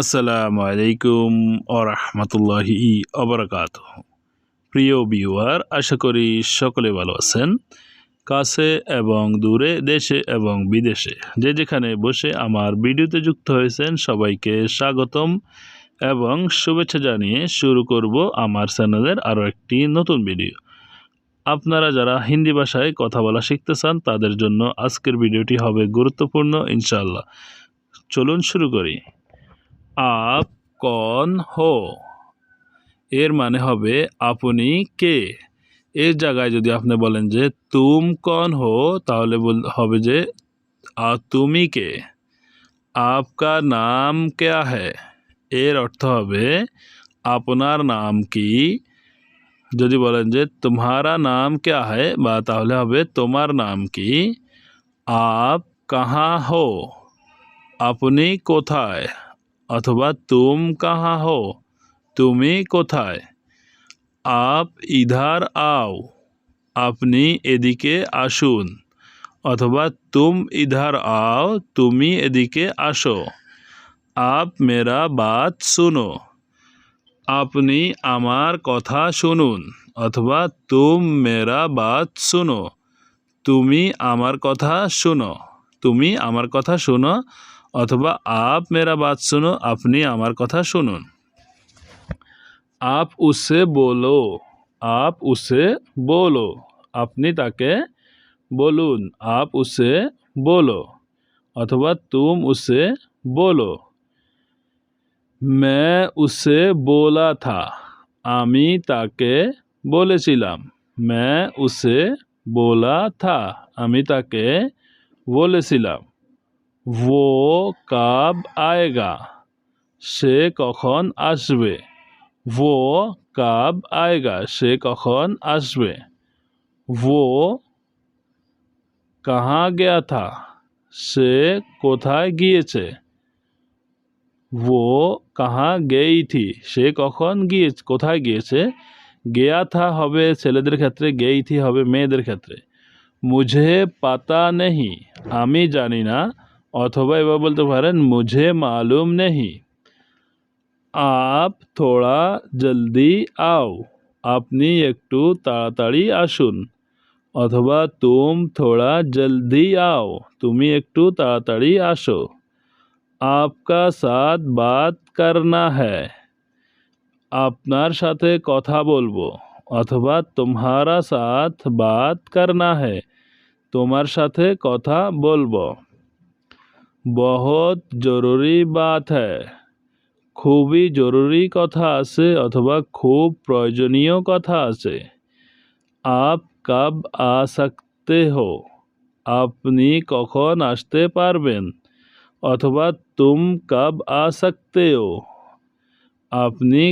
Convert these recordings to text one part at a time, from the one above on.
আসসালামু আলাইকুম আরহামতুল্লাহি অবরাকাত প্রিয় ভিউয়ার, আশা করি সকলে ভালো আছেন। কাছে এবং দূরে, দেশে এবং বিদেশে। যে যেখানে বসে আমার ভিডিওতে যুক্ত হয়েছেন, সবাইকে স্বাগতম এবং শুভেচ্ছা জানিয়ে শুরু করব আমার চ্যানেলের আরও একটি নতুন ভিডিও। আপনারা যারা হিন্দি ভাষায় কথা বলা শিখতে চান, তাদের জন্য আজকের ভিডিওটি হবে গুরুত্বপূর্ণ ইনশাল্লাহ চলুন শুরু করি। আপ কন হো এর মানে হবে আপনি কে এর জায়গায় যদি আপনি বলেন যে তুম কন হো তাহলে হবে যে তুমি কে আপকা নাম কেয়া হ্যায় এর অর্থ হবে আপনার নাম কি যদি বলেন যে তোমারা নাম কেয়া হ্যায় বা তাহলে হবে তোমার নাম কি আপ কাহা হো আপনি কোথায় অথবা তুম কাহা হো, তুমি কোথায়? আপ ইধার আও, আপনি এদিকে আসুন। অথবা তুম ইধার আও, তুমি এদিকে আসো। আপ মেরা বাত শুনো, আপনি আমার কথা শুনুন। অথবা তুম মেরা বাত শুনো, তুমি আমার কথা শুনো, তুমি আমার কথা শুনো অথবা আপ মেরা বাত শুনো, আপনি আমার কথা শুনুন। আপ উসে বলো, আপ উসে বলো, আপনি তাকে বলুন, আপ উসে বলো, অথবা তুম উসে বলো। মে উসে বলা থা, আমি তাকে বলেছিলাম। মে উসে বলা থা, আমি তাকে বলেছিলাম। ও কাব আয়েগা সে কখন আসবে ও কাব আয়েগা সে কখন আসবে ও কাহা গেয়া থা সে কোথায় গিয়েছে ও কাহা গেই থি সে কখন গিয়ে কোথায় গিয়েছে গেয়া থা হবে ছেলেদের ক্ষেত্রে গেই থি হবে মেয়েদের ক্ষেত্রে মুঝে পাতা নেই আমি জানি না অথবা এবার বলতে পারেন মুঝে মালুম নেই আপ থোড়া জলদি আও আপনি একটু তাড়াতাড়ি আসুন অথবা তুম থোড়া জলদি আও তুমি একটু তাড়াতাড়ি আসো আপকা সাথ বাত করনা হ্যায় আপনার সাথে কথা বলবো অথবা তোমারা সাথ বাত করনা হ্যায় তোমার সাথে কথা বলবো বহুত জরুরি বাত হ্যায়। খুবই জরুরি কথা আছে অথবা খুব প্রয়োজনীয় কথা আছে। আপ কাব আ সকতে হো। আপনি কখন আসতে পারবেন? অথবা তুম কাব আ সকতে হো। আপনি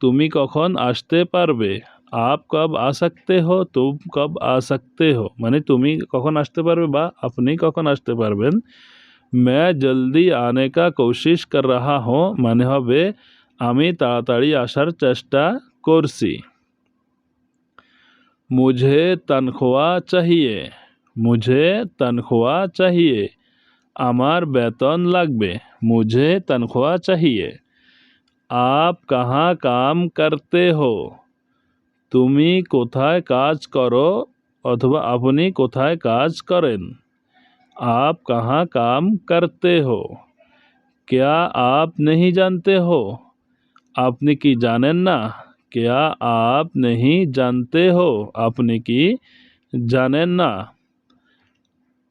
তুমি কখন আসতে পারবে? আপ কব আ সকতে হো, তুম কব আ সকতে হো। মানে তুমি কখন আসতে পারবে বা আপনি কখন আসতে পারবেন? मैं জলদি আনে কা কোশিশ কর রাহা হো মানে হবে আমি তাড়াতাড়ি আসার চেষ্টা করছি মুঝে তনখোয়া চাহিয়ে মুঝে তনখোয়া চাহিয়ে আমার বেতন লাগবে মুঝে তনখোয়া চাহিয়ে আপ কাহা কাম করতে হো তুমি কোথায় কাজ করো অথবা আপনি কোথায় কাজ করেন आप कहाँ काम करते हो क्या आप नहीं जानते हो আপনি কি জানেন না क्या आप नहीं जानते हो আপনি কি জানেন না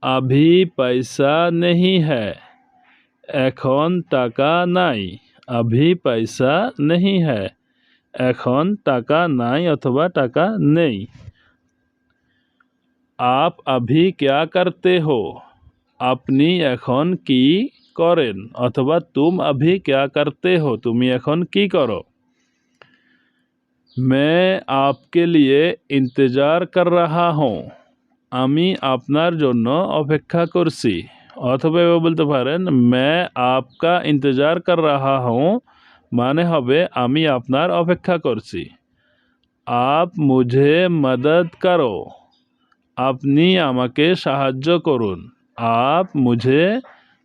अभी पैसा नहीं है এখন টাকা নাই अभी पैसा नहीं है এখন টাকা নাই অথবা টাকা নেই आप अभी क्या करते हो আপনি এখন কি করেন? অথবা তুম আভি ক্যা করতে হো? তুমি এখন কি করো? মে আপকে লিয়ে ইন্তজার কর রাহা হো আমি আপনার জন্য অপেক্ষা করছি। অথবা এভাবে বলতে পারেন, মে আপকা ইন্তজার কর রাহা হো মানে হবে আমি আপনার অপেক্ষা করছি। আপ মুঝে মদত করো। আপনি আমাকে সাহায্য করুন। आप मुझे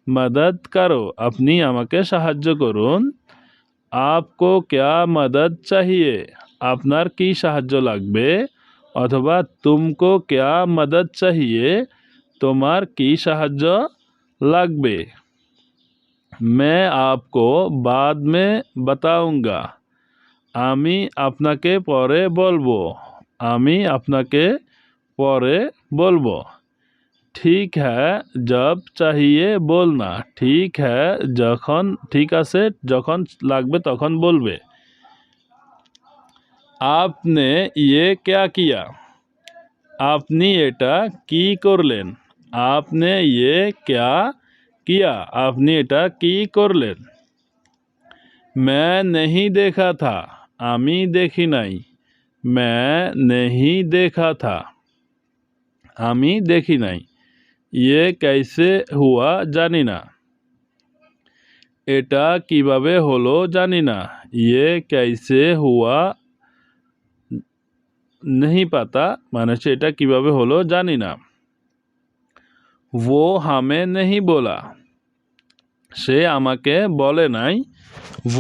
मदद करो আপনি আমাকে সাহায্য করুন आपको क्या मदद चाहिए আপনার কি সাহায্য লাগবে অথবা तुमको क्या मदद चाहिए তোমার কি সাহায্য লাগবে मैं आपको बाद में बताऊंगा আমি আপনাকে পরে বলবো আমি আপনাকে পরে বলবো ঠিক হ্যাঁ জব চাহিয়ে বলনা ঠিক হ্যাঁ যখন ঠিক আছে যখন লাগবে তখন বলবে আপনি ইয়ে ক্যা কিয়া আপনি এটা কি করলেন আপনি ইয়ে ক্যা কিয়া আপনি এটা কি করলেন मैं नहीं देखा था আমি দেখি নাই मैं नहीं देखा था আমি দেখি নাই ইয়ে কাইসে হুয়া জানি না। এটা কীভাবে হলো জানি না। ইয়ে কাইসে হুয়া নেই পাতা মানে সেটা এটা কীভাবে হলো জানি না। ও হামে নেই বলা। সে আমাকে বলে নাই,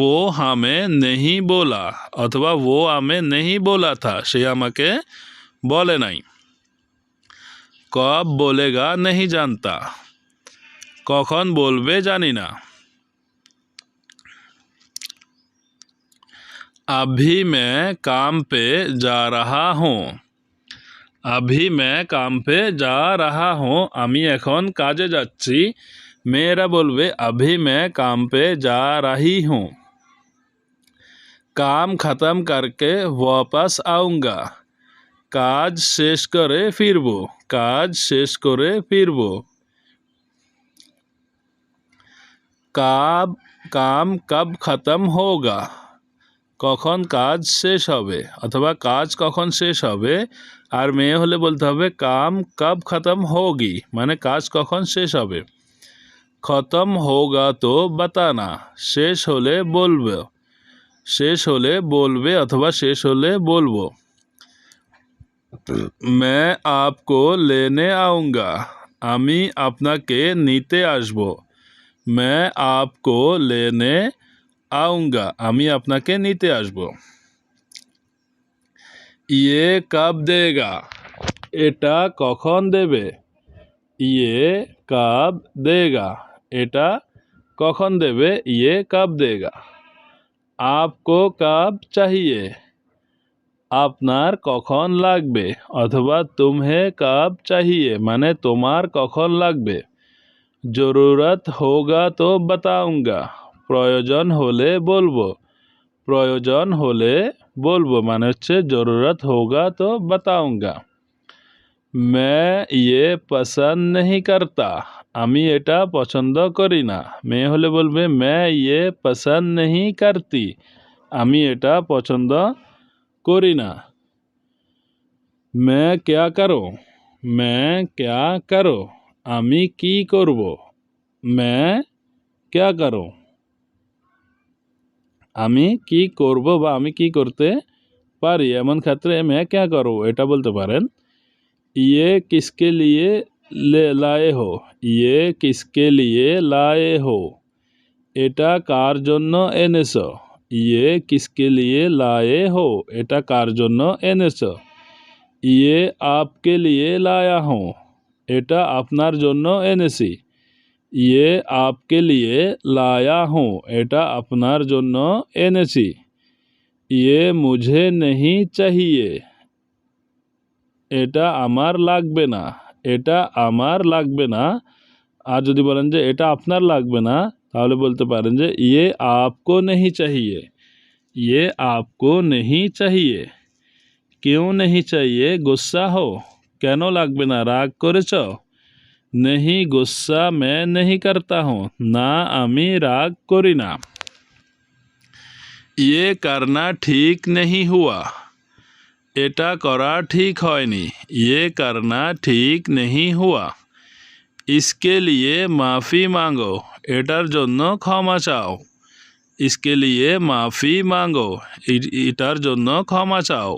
ও হামে নেই বলা, অথবা ও আমে নেই বলা থা, সে আমাকে বলে নাই। কব বলেগা नहीं জানতা কখন বলবে জানি না अभी मैं काम पे जा रहा हूँ अभी मैं काम पे जा रहा हूँ আমি এখন কাজে যাচ্ছি মেয়েরা বলবে अभी मैं काम पे जा रही हूँ काम ख़त्म करके वापस आऊँगा কাজ শেষ করে ফিরবো, কাজ শেষ করে ফিরবো। কাব, কাম কব খতম হোগা, কখন কাজ শেষ হবে? অথবা কাজ কখন শেষ হবে? আর মেয়ে হলে বলতে হবে, কাম কব খতম হোগি মানে কাজ কখন শেষ হবে? খতম হোগা তো বাতানা, শেষ হলে বলবে, শেষ হলে বলবে অথবা শেষ হলে বলব। मैं आपको लेने आऊँगा আমি আপনাকে নিতে আসব मैं आपको लेने आऊँगा আমি আপনাকে নিতে আসব ইয়ে কব দেগা এটা কখন দেবে ইয়ে কব দেগা এটা কখন দেবে ইয়ে কব দেগা आपको कब चाहिए আপনার কখন লাগবে অথবা তুমহে কব চাহিয়ে মানে তোমার কখন লাগবে জরুরত হোগা তো বাতাউঙ্গা প্রয়োজন হলে বলবো প্রয়োজন হলে বলবো মানে হচ্ছে জরুরত হোগা তো বাতাউঙ্গা मैं ये पसंद नहीं करता আমি এটা পছন্দ করি না মেয়ে হলে বলবে मैं ये पसंद नहीं करती আমি এটা পছন্দ করি না ম্যা ক্যা করো ম্যা ক্যা করো আমি কি করব ম্যা ক্যা করো আমি কি করব বা আমি কি করতে পারি এমন ক্ষেত্রে ম্যা ক্যা করো এটা বলতে পারেন ইয়ে কিসকে লিয়ে লে লায়ে হো ইয়ে কিসকে লিয়ে লায়ে হো এটা কার জন্য এনেছ ইয়ে কিসকে লিয়ে লায়ে হো এটা কার জন্য এনেছো ইয়ে আপকে লিয়ে লায়া হো এটা আপনার জন্য এনেছি ইয়ে আপকে লিয়ে লায়া হো এটা আপনার জন্য এনেছি ইয়ে মুঝে নেহি চাহিয়ে এটা আমার লাগবে না এটা আমার লাগবে না আর যদি বলেন যে এটা আপনার লাগবে না তাহলে বলতে পারেন যে ইয়ে আপকো নেহি চাহিয়ে ইয়ে আপকো নেহি চাহিয়ে কেউ নেহি চাহিয়ে গুসা হো কেন লাগবে না রাগ করেছ নেহি গুসা মে নেহি করতা হুঁ না আমি রাগ করি না ইয়ে করনা ঠিক নেহি হুয়া এটা করা ঠিক হয়নি ইয়ে করনা ঠিক নেহি হুয়া इसके लिए মাফি মাঙ্গো এটার জন্য ক্ষমা চাও इसके लिए মাফি মাঙ্গো এটার জন্য ক্ষমা চাও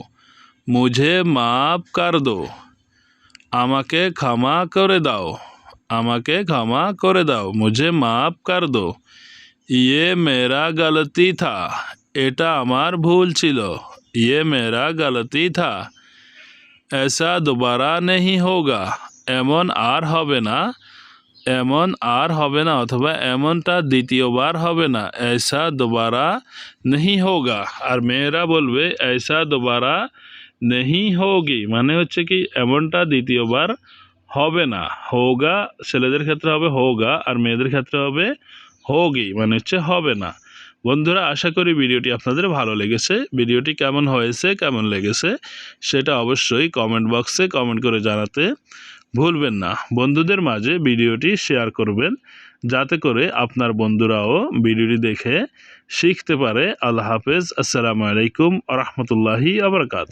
মুঝে মাফ কর দো আমাকে ক্ষমা করে দাও আমাকে ক্ষমা করে দাও মুঝে মাফ কর দো ইয়ে মেরা গলতি থা এটা আমার ভুল ছিল ইয়ে মেরা গলতি থা ऐसा दोबारा नहीं होगा এমন আর হবে না এমন আর হবে না অথবা এমনটা দ্বিতীয়বার হবে না ऐसा दोबारा नहीं होगा আর মেয়েরা বলবে ऐसा दोबारा नहीं होगी মানে হচ্ছে কি এমনটা দ্বিতীয়বার হবে না হোগা ছেলেদের ক্ষেত্রে হবে হোগা আর মেয়েদের ক্ষেত্রে হবে হোগি মানে হচ্ছে হবে না বন্ধুরা আশা করি ভিডিওটি আপনাদের ভালো লেগেছে ভিডিওটি কেমন হয়েছে কেমন লেগেছে সেটা অবশ্যই কমেন্ট বক্সে কমেন্ট করে জানাতে ভুলবেন না। বন্ধুদের মাঝে ভিডিওটি শেয়ার করবেন, যাতে করে আপনার বন্ধুরাও ভিডিওটি দেখে শিখতে পারে। আল্লাহ হাফেজ। আসসালামু আলাইকুম রহমতুল্লাহি আবরকাত